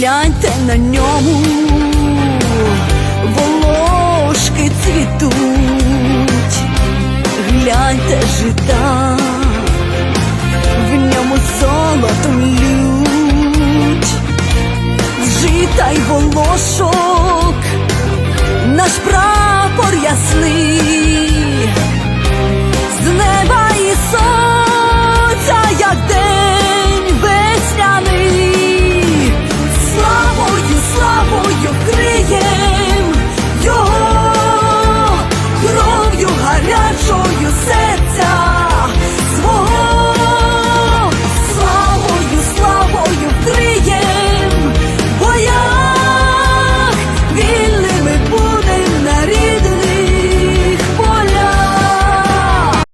Гляньте на ньому, волошки цвітуть, гляньте жита,